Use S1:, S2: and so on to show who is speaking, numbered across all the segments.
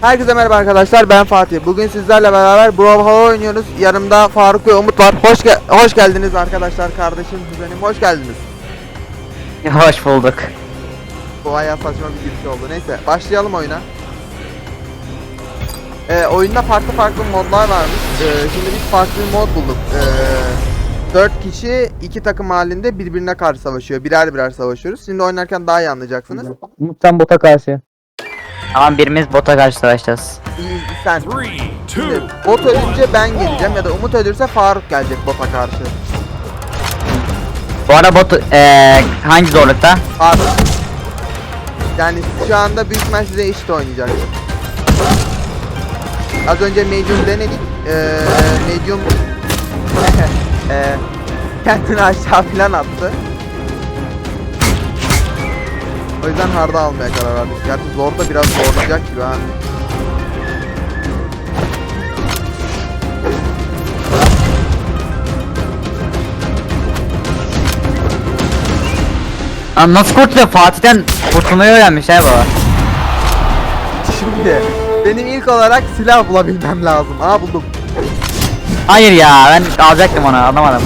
S1: Herkese merhaba arkadaşlar ben Fatih. Bugün sizlerle beraber Brawl oynuyoruz. Yanımda Faruk ve Umut var. Hoş ge- hoş geldiniz arkadaşlar kardeşim kuzenim hoş geldiniz.
S2: Hoş bulduk.
S1: Bu bayağı saçma bir giriş oldu. Neyse başlayalım oyuna. Ee, oyunda farklı farklı modlar varmış. Ee, şimdi biz farklı bir mod bulduk. Ee, 4 kişi iki takım halinde birbirine karşı savaşıyor. Birer birer savaşıyoruz. Şimdi oynarken daha iyi anlayacaksınız.
S2: Umut'tan bota karşı. Tamam birimiz bota karşı savaşacağız.
S1: İyi, sen. Şimdi bot ölünce ben geleceğim ya da Umut ölürse Faruk gelecek bota karşı.
S2: Bu arada bot eee hangi zorlukta?
S1: Faruk. Yani şu anda büyük ihtimal size eşit oynayacak. Az önce medium denedik. Ee, medium ee, kendini aşağı falan attı. O yüzden hard'a almaya karar verdik. Gerçi zor da biraz zorlayacak gibi ha.
S2: Lan nasıl kurtuluyor? Fatih'ten kurtulmayı öğrenmiş he baba.
S1: Şimdi benim ilk olarak silah bulabilmem lazım. Aa buldum.
S2: Hayır ya ben alacaktım onu alamadım.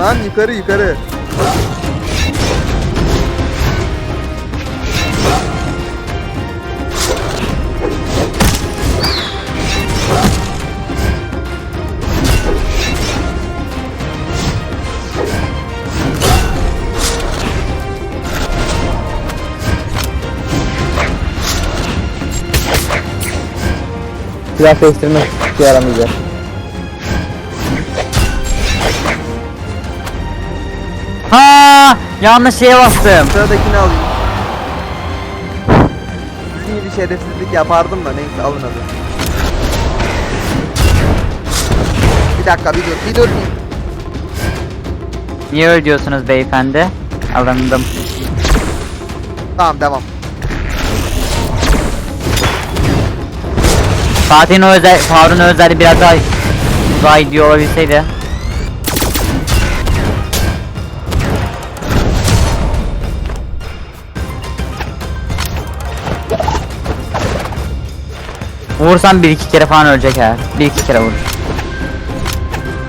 S1: Lan yukarı yukarı.
S2: Silah değiştirmek işe yaramayacak. Ha yanlış şeye bastım.
S1: Sıradakini alayım. Sizin gibi şerefsizlik yapardım da neyse alın hadi. Bir dakika bir dur bir dur.
S2: Niye öyle diyorsunuz beyefendi? Alındım.
S1: Tamam devam.
S2: Fatih'in o özel, Faruk'un özelliği biraz daha daha iyi olabilseydi. Vursan bir iki kere falan ölecek ha. Bir iki kere vur.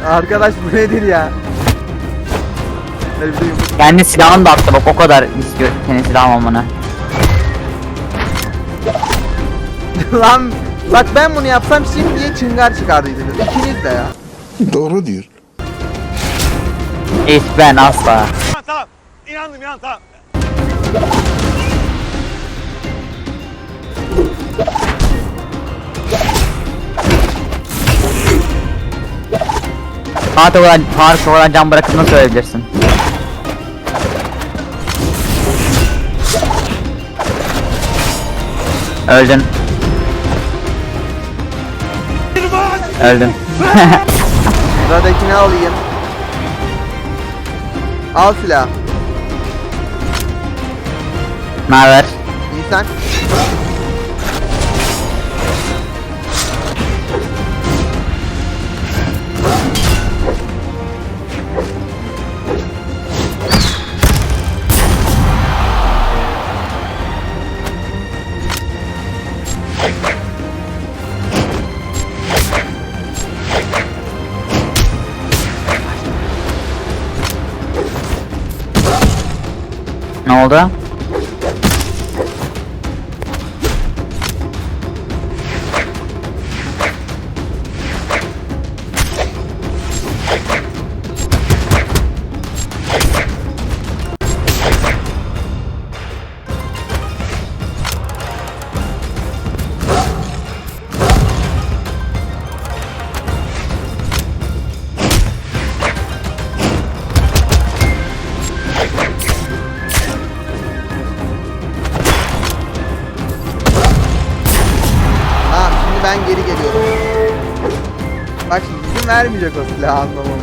S1: Arkadaş bu nedir ya? Yumruk.
S2: Kendi silahını da attı bak o kadar istiyor senin silahın olmanı.
S1: Lan bak ben bunu yapsam şimdiye çıngar çıkardıydınız. İkiniz de ya.
S3: Doğru diyor.
S2: Hiç ben asla.
S4: Tamam tamam. İnandım inan tamam.
S2: Fatih olan, Faruk olan can bırakıp nasıl ölebilirsin? Öldün. Öldün.
S1: Sıradakini alayım. Al silah.
S2: Ne haber? Oldu?
S1: Silahı anlamam.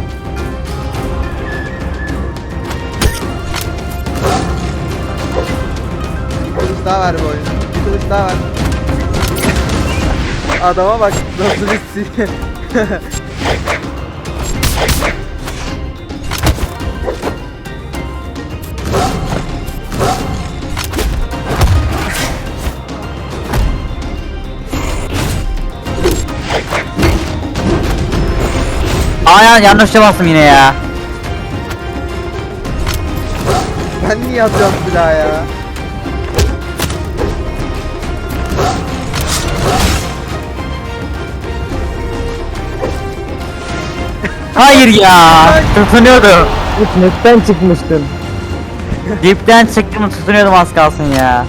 S1: Bir kılıç daha ver bu oyuna. Bir kılıç daha ver. Adama bak nasıl bir
S2: Aa ya, yanlışça bastım yine ya.
S1: Ben niye atıyorum silahı ya?
S2: Hayır ya. Tutunuyordu.
S3: Netten çıkmıştın.
S2: Dipten çıktım tutunuyordum az kalsın ya.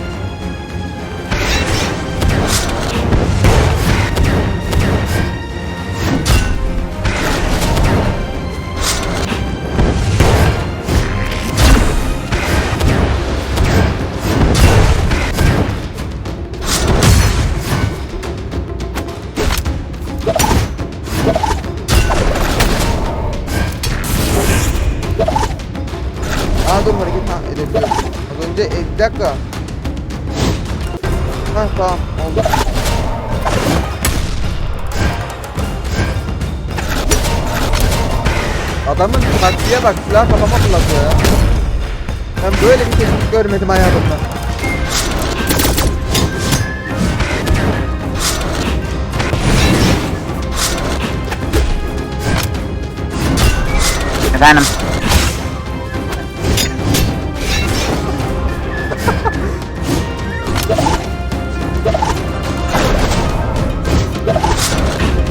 S1: Aa dur hareket ha edebiliyorum. Az önce e, bir dakika. Ha tamam oldu. Adamın taktiğe bak silah kafama fırlatıyor ya. Ben böyle bir teknik görmedim hayatımda.
S2: Efendim.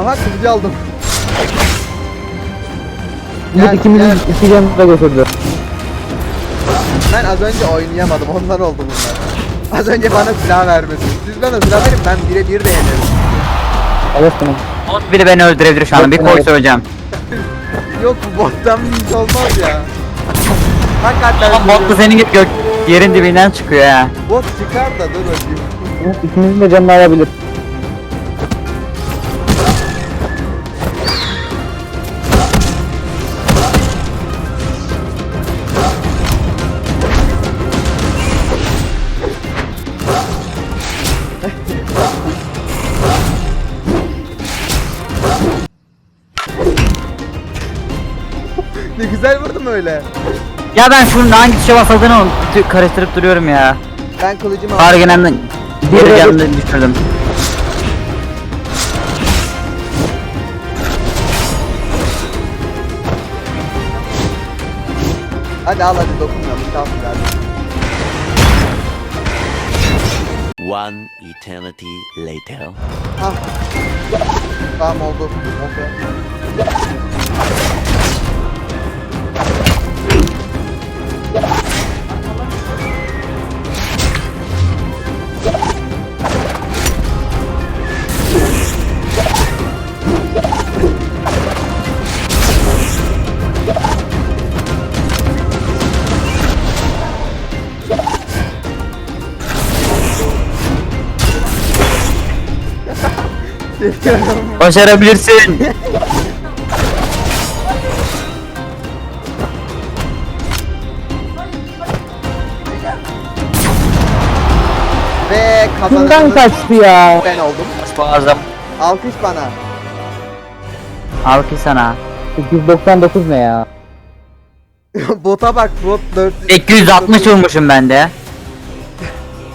S1: Aha kılıcı aldım.
S3: Bu
S1: Gel,
S3: ikimizin
S1: gel.
S3: iki canını da götürdü.
S1: Ben az önce oynayamadım ondan oldu bunlar. Az önce bana silah vermedin. Siz bana silah verin ben birebir de yenerim.
S3: Evet tamam.
S2: Bot biri beni öldürebilir şu anda. Bir koy söyleyeceğim.
S1: Yok bu bottan bir olmaz ya. Hakikaten
S2: Ama bot da
S1: söylüyorum.
S2: senin gibi gök yerin dibinden çıkıyor ya.
S1: Bot çıkar da dur bakayım.
S3: İkimizin de canını alabilir.
S1: Öyle.
S2: Ya ben şunun hangi tuşa basıldığını unut- karıştırıp duruyorum ya.
S1: Ben kılıcımı aldım.
S2: Hargenenden geri canını düşürdüm.
S1: Hadi al hadi dokunmuyorum. Tamam hadi.
S5: One eternity later.
S1: Ah. Tamam oldu. Oldu.
S2: Başarabilirsin.
S1: Ve kazananımız
S3: kaçtı ya?
S1: ben oldum.
S2: Boğazım.
S1: Alkış bana.
S2: Alkış sana.
S3: 899 ne ya?
S1: Bota bak bot 4
S2: 860 vurmuşum ben de.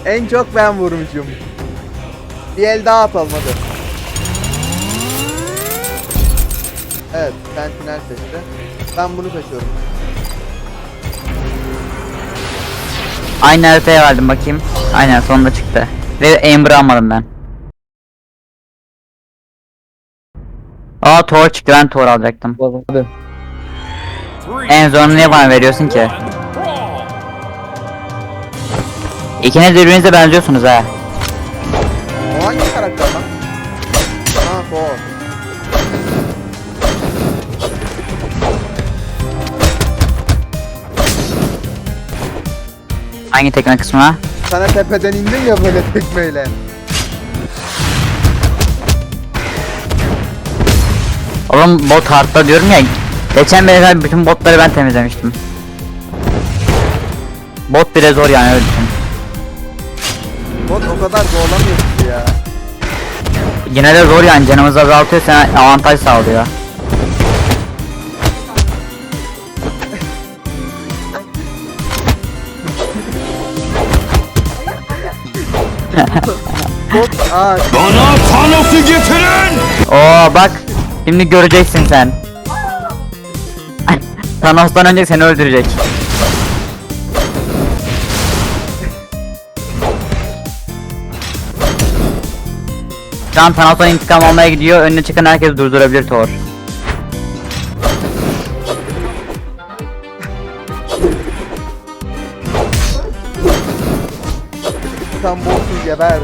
S1: En çok ben vurmuşum. Bir el daha atalım hadi. Evet, sentinel seçti. Ben bunu seçiyorum.
S2: Aynı haritaya verdim bakayım. Aynen sonunda çıktı. Ve Amber almadım ben. Aa Thor çıktı ben Thor alacaktım.
S3: Hadi.
S2: En zorunu niye bana veriyorsun ki? İkiniz birbirinize benziyorsunuz ha.
S1: Hangi
S2: tekne kısmına?
S1: Sana tepeden indim ya böyle tekmeyle.
S2: Oğlum bot hardta diyorum ya. Geçen beri bütün botları ben temizlemiştim. Bot bile zor yani öyle düşün.
S1: Bot o kadar zorlamıyor ya.
S2: Yine de zor yani canımızı azaltıyor sana avantaj sağlıyor.
S4: Bana Thanos'u getirin!
S2: Oo bak şimdi göreceksin sen. Thanos'tan önce seni öldürecek. Şu an Thanos'tan intikam almaya gidiyor. Önüne çıkan herkes durdurabilir Thor.
S1: Geber.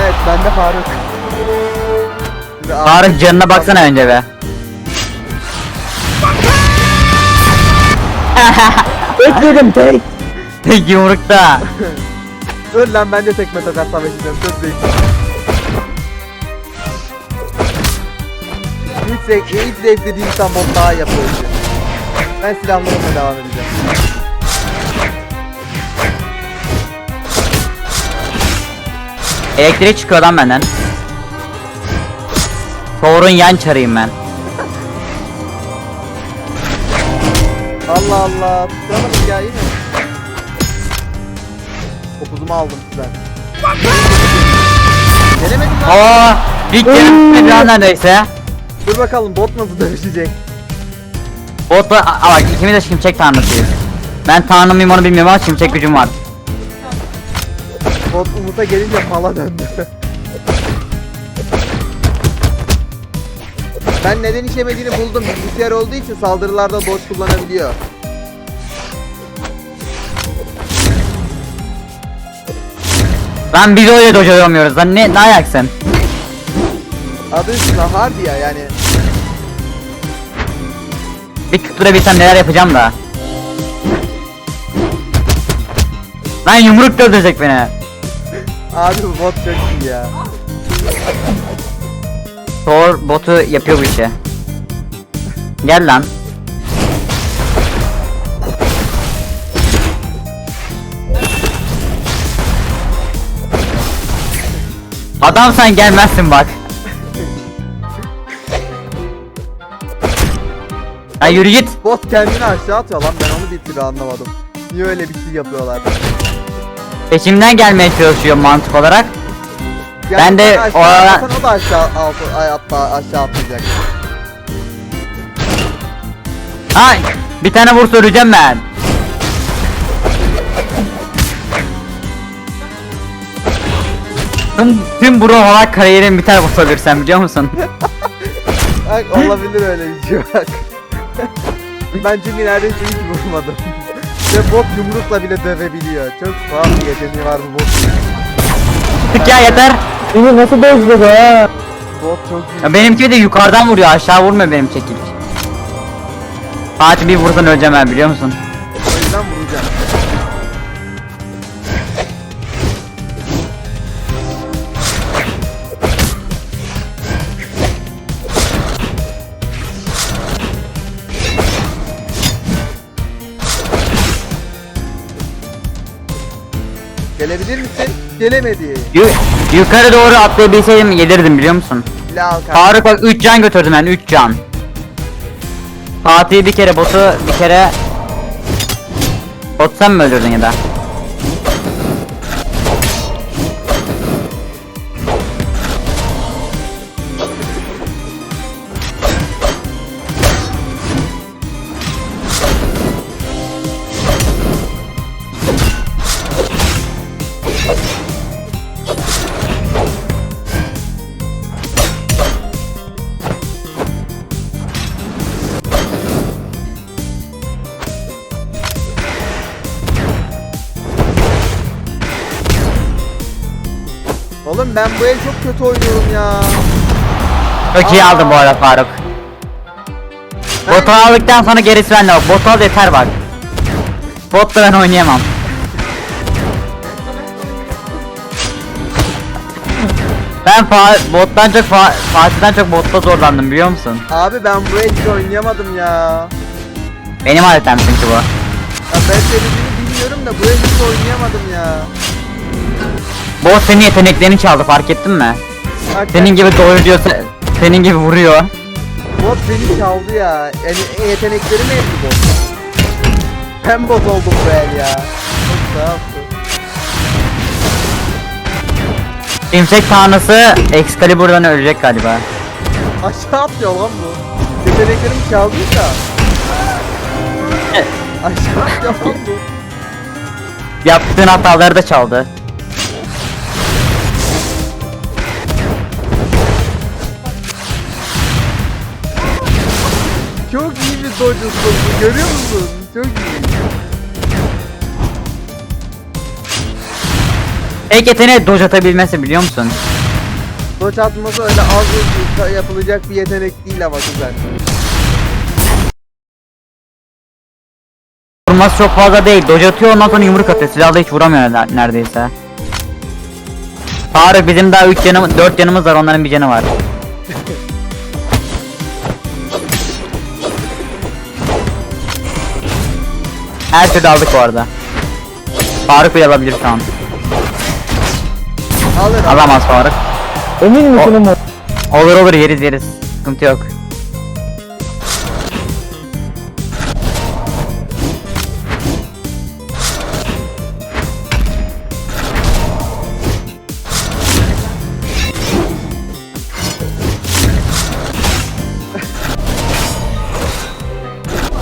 S1: Evet ben de Faruk.
S2: Tarık canına baksana önce be.
S3: Bekledim tek.
S2: Yumrukta.
S1: Dur lan ben de tekme tokat savaşacağım. Söz değil. Hiç zevk, hiç zevkli değil insan daha yapıyor. Ben silahlarımla devam edeceğim.
S2: Elektrik çıkıyor lan benden. Thor'un yan çarıyım ben.
S1: Allah Allah. Tutturamadım ya yine. Topuzumu aldım sizden. Gelemedim lan.
S2: Oo, bir kere bitmedi lan neredeyse.
S1: Dur bakalım bot nasıl dövüşecek.
S2: Botla, aa bak ikimiz de şimşek tanrısıyız. Ben tanrı mıyım onu bilmiyorum ama şimşek gücüm var.
S1: Bot Umut'a gelince mala döndü. ben neden işemediğini buldum. Bilgisayar olduğu için saldırılarda dodge kullanabiliyor.
S2: Lan biz öyle dojo yapamıyoruz lan ne, ne ayaksın?
S1: Adı üstüne harbi ya yani.
S2: Bir tutturabilsem neler yapacağım da. Lan yumruk öldürecek beni.
S1: Abi bu bot çok iyi ya.
S2: Thor botu yapıyor bu işi. Gel lan. Adam sen gelmezsin bak. Ha yürü git.
S1: Bot kendini aşağı atıyor lan ben onu bir türlü anlamadım. Niye öyle bir şey yapıyorlar?
S2: Peşimden gelmeye çalışıyor mantık olarak.
S1: Yani
S2: Ben de
S1: aşağı
S2: o-
S1: o da aşağı altı, ay, atla, aşağı atlayacak.
S2: Ha bir tane vursa öleceğim ben. Tüm, tüm bro olarak kariyerim bir tane vursa ölürsem biliyor musun?
S1: Bak olabilir öyle bir şey bak. ben çünkü neredeyse hiç vurmadım. Ve bot yumrukla bile dövebiliyor. Çok tuhaf bir yeteneği var bu botun.
S2: Tık ya yeter.
S3: Beni nasıl bezdi be?
S1: Bot çok iyi.
S2: Ya benimki de yukarıdan vuruyor aşağı vurmuyor benim çekiç. Fatih bir vursan öleceğim ben biliyor musun?
S1: Gelebilir misin? Gelemedi.
S2: Yu- yukarı doğru atlayabilseydim gelirdim biliyor musun?
S1: Silah al kanka.
S2: Faruk bak 3 can götürdüm ben 3 can. Fatih'i bir kere botu bir kere Bot sen mi öldürdün ya da?
S1: Ben bu el çok kötü oynuyorum ya.
S2: Çok iyi aldın bu arada Faruk. Botu aldıktan sonra gerisi bende bak. Botu al yeter bak. Botla ben oynayamam. Ben fa bottan çok fa Fatih'ten çok botta zorlandım biliyor musun?
S1: Abi ben bu hiç oynayamadım ya.
S2: Benim adetem çünkü bu.
S1: Ya ben söylediğini bilmiyorum da bu hiç oynayamadım ya.
S2: Bot senin yeteneklerini çaldı fark ettin mi?
S1: Bak,
S2: Senin gibi doyuruyorsa senin gibi vuruyor.
S1: Bot beni çaldı ya. Yani yeteneklerimi ezdi bot. Ben bot oldum bu el ya. Çok sağ olsun.
S2: Şimşek tanrısı Excalibur'dan ölecek galiba.
S1: Aşağı atlıyor lan bu. Yeteneklerimi çaldıysa. Aşağı atlıyor lan bu.
S2: Yaptığın hataları da çaldı.
S1: Çok iyi bir dodge'sun bu. Görüyor musun? Çok iyi.
S2: Tek yeteneği dodge atabilmesi biliyor musun?
S1: Dodge atması öyle az hızlı yapılacak bir yetenek değil ama güzel.
S2: Vurması çok fazla değil. Dodge atıyor ondan sonra yumruk atıyor. Silahla hiç vuramıyor ne- neredeyse. Tarık bizim daha 3 canımız 4 canımız var onların bir canı var. Her türlü aldık bu arada. Faruk bile alabilir şu an.
S1: Alır.
S2: Alamaz Faruk.
S3: Emin misin Umut?
S2: Olur olur yeriz yeriz. Sıkıntı yok.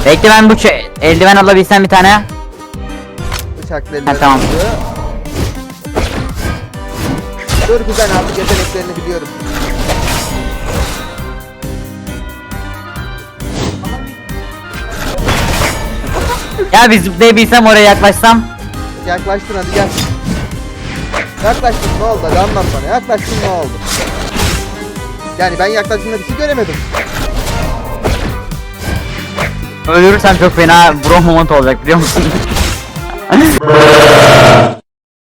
S2: Bekle ben bu eldiven alabilsem bir tane.
S1: Bıçaklı
S2: Ha, tamam.
S1: aldı. Dur güzel artık yeteneklerini biliyorum.
S2: Ya biz zıplayabilsem oraya yaklaşsam.
S1: Yaklaştın hadi gel. Yaklaştın ne oldu? Hadi anlat bana. Yaklaştın ne oldu? Yani ben yaklaştığımda bir şey göremedim.
S2: Ölürürsem çok fena bro moment olacak biliyor musun?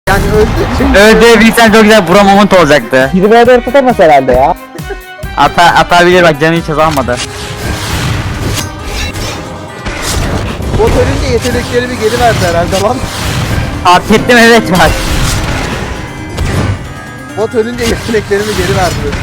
S1: Yani öldü çünkü.
S2: Öldürebilsem çok güzel bro moment olacaktı.
S3: Gidip evde tutamaz herhalde ya.
S2: Ata atabilir bak canı hiç azalmadı.
S1: Bot ölünce yeteneklerimi geri verdi herhalde lan.
S2: Fark ettim evet bak.
S1: Bot ölünce yeteneklerimi geri verdi.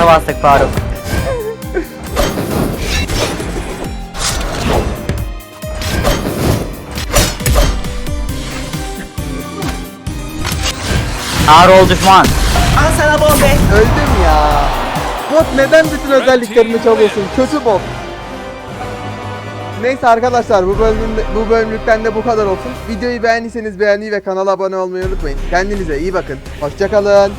S2: Bota bastık Faruk. Ağır ol düşman.
S1: Öldüm ya. Bot neden bütün özelliklerimi çalıyorsun? Kötü bot. Neyse arkadaşlar bu bölümde, bu bölümlükten de bu kadar olsun. Videoyu beğendiyseniz beğenmeyi ve kanala abone olmayı unutmayın. Kendinize iyi bakın. Hoşçakalın.